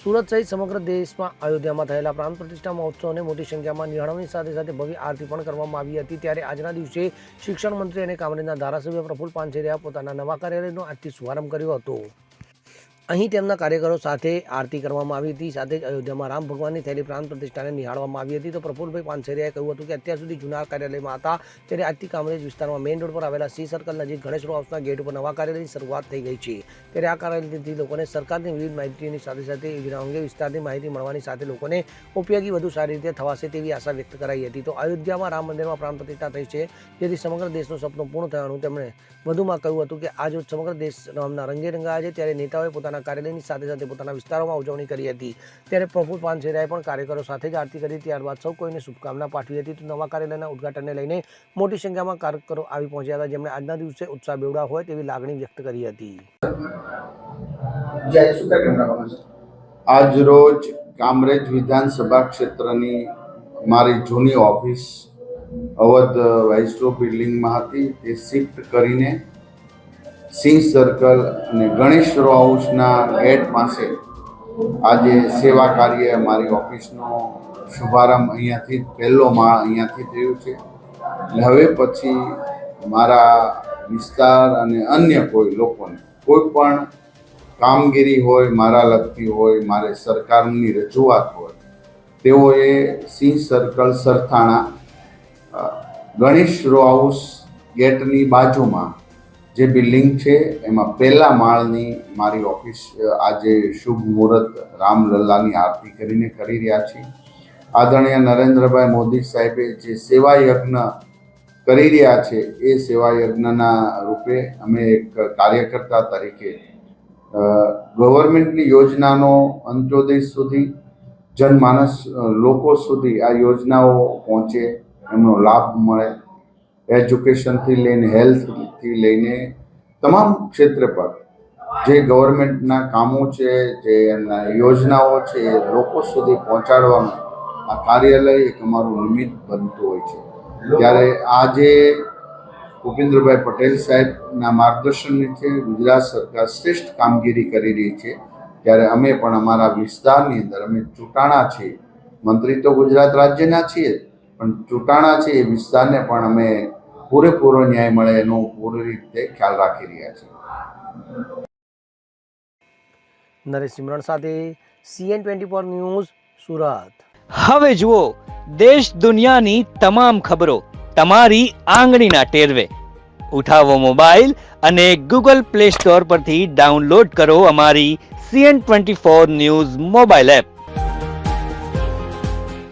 સુરત સહિત સમગ્ર દેશમાં અયોધ્યામાં થયેલા પ્રાણ પ્રતિષ્ઠા મહોત્સવને મોટી સંખ્યામાં નિહાળવાની સાથે સાથે ભવ્ય આરતી પણ કરવામાં આવી હતી. ત્યારે આજના દિવસે શિક્ષણ મંત્રી અને કામરેજના ધારાસભ્ય પ્રફુલ પાનસેરિયા પોતાના નવા કાર્યાલયનો આજથી શુભારંભ કર્યો હતો. અહીં તેમના કાર્યકરો સાથે આરતી કરવામાં આવી હતી, સાથે જ અયોધ્યામાં રામ ભગવાનની થયેલી પ્રાણ પ્રતિષ્ઠાને નિહાળવામાં આવી હતી. તો પ્રફુલભાઈ પાનસેરિયાએ કહ્યું હતું કે અત્યાર સુધી જૂના કાર્યાલયમાં હતા, ત્યારે આજથી કામરેજ વિસ્તારમાં મેઇન રોડ પર આવેલા સી સર્કલ નજીક ગણેશ હાઉસના ગેટ ઉપર નવા કાર્યાલયની શરૂઆત થઈ ગઈ છે. ત્યારે આ કાર્યાલયથી લોકોને સરકારની વિવિધ માહિતીની સાથે સાથે યોજના અંગે વિસ્તારની માહિતી મળવાની સાથે લોકોને ઉપયોગી વધુ સારી રીતે થવાશે તેવી આશા વ્યક્ત કરાઈ હતી. તો અયોધ્યામાં રામ મંદિરમાં પ્રાણ પ્રતિષ્ઠા થઈ છે, જેથી સમગ્ર દેશનું સપનું પૂર્ણ થવાનું તેમણે વધુમાં કહ્યું હતું કે આજ સમગ્ર દેશ રામના રંગે રંગાયા છે. ત્યારે નેતાઓએ પોતાના કાર્યાલયની સાથે સાથે પોતાના વિસ્તારોમાં ઉજવણી કરી હતી. ત્યારે પ્રફુલ પાનસેરાએ પણ કાર્યકરો સાથે જ આરતી કરી. ત્યારબાદ સૌ કોઈને શુભકામના પાઠવી હતી. તો નવા કાર્યાલયના ઉદઘાટનને લઈને મોટી સંખ્યામાં કાર્યકરો આવી પહોંચ્યા હતા જેમણે આજના દિવસે ઉત્સાહ બેવડા હોય તેવી લાગણી વ્યક્ત કરી હતી. આજ રોજ કામરેજ વિધાનસભા ક્ષેત્રની મારી જૂની ઓફિસ અવધ વાઇસરો બિલ્ડિંગમાં હતી. તે શિફ્ટ કરીને સિંહ સર્કલ અને ગણેશ રો હાઉસના ગેટ પાસે આજે સેવા કાર્ય મારી ઓફિસનો શુભારંભ અહીંયાથી, પહેલો માળ અહીંયાથી થયો છે. એટલે હવે પછી મારા વિસ્તાર અને અન્ય કોઈ લોકોને, કોઈ પણ કામગીરી હોય, મારા લગતી હોય, મારે સરકારની રજૂઆત હોય, તેઓએ Sinh circle Sarthana Ganesh row house ગેટની બાજુમાં જે બિલ્ડિંગ છે, એમાં પહેલા માળની મારી ઓફિસ આજે શુભ મુહૂર્ત રામલલ્લાની આરતી કરીને કરી રહ્યા છીએ. આદરણીય નરેન્દ્રભાઈ મોદી સાહેબે જે સેવા યજ્ઞ કરી રહ્યા છે, એ સેવા યજ્ઞના રૂપે અમે એક કાર્યકર્તા તરીકે ગવર્મેન્ટની યોજનાનો અંત્યોદય સુધી, જનમાનસ લોકો સુધી આ યોજનાઓ પહોંચે, એમનો લાભ મળે. એજ્યુકેશનથી લઈને, હેલ્થથી લઈને તમામ ક્ષેત્ર પર જે ગવર્મેન્ટના કામો છે, જે એમના યોજનાઓ છે, એ લોકો સુધી પહોંચાડવાનું આ કાર્યાલય એક અમારું નિમિત્ત બનતું હોય છે. ત્યારે આજે ભૂપેન્દ્રભાઈ પટેલ સાહેબના માર્ગદર્શન નીચે ગુજરાત સરકાર શ્રેષ્ઠ કામગીરી કરી રહી છે. ત્યારે અમે પણ અમારા વિસ્તારની અંદર, અમે ચૂંટાણા છીએ મંત્રી તો ગુજરાત રાજ્યના છીએ, પણ ચૂંટાણા છે એ વિસ્તારને પણ અમે પૂરેપૂરો ન્યાય મળે એનો પૂરી રીતે ખ્યાલ રાખી રહ્યા છે. નરેશ સિમરણ સાથે CN twenty four news Surat. હવે જુઓ દેશ દુનિયાની તમામ ખબરો તમારી આંગળીના ટેરવે. ઉઠાવો મોબાઈલ અને ગૂગલ પ્લે સ્ટોર પરથી ડાઉનલોડ કરો અમારી CN twenty four news mobile app.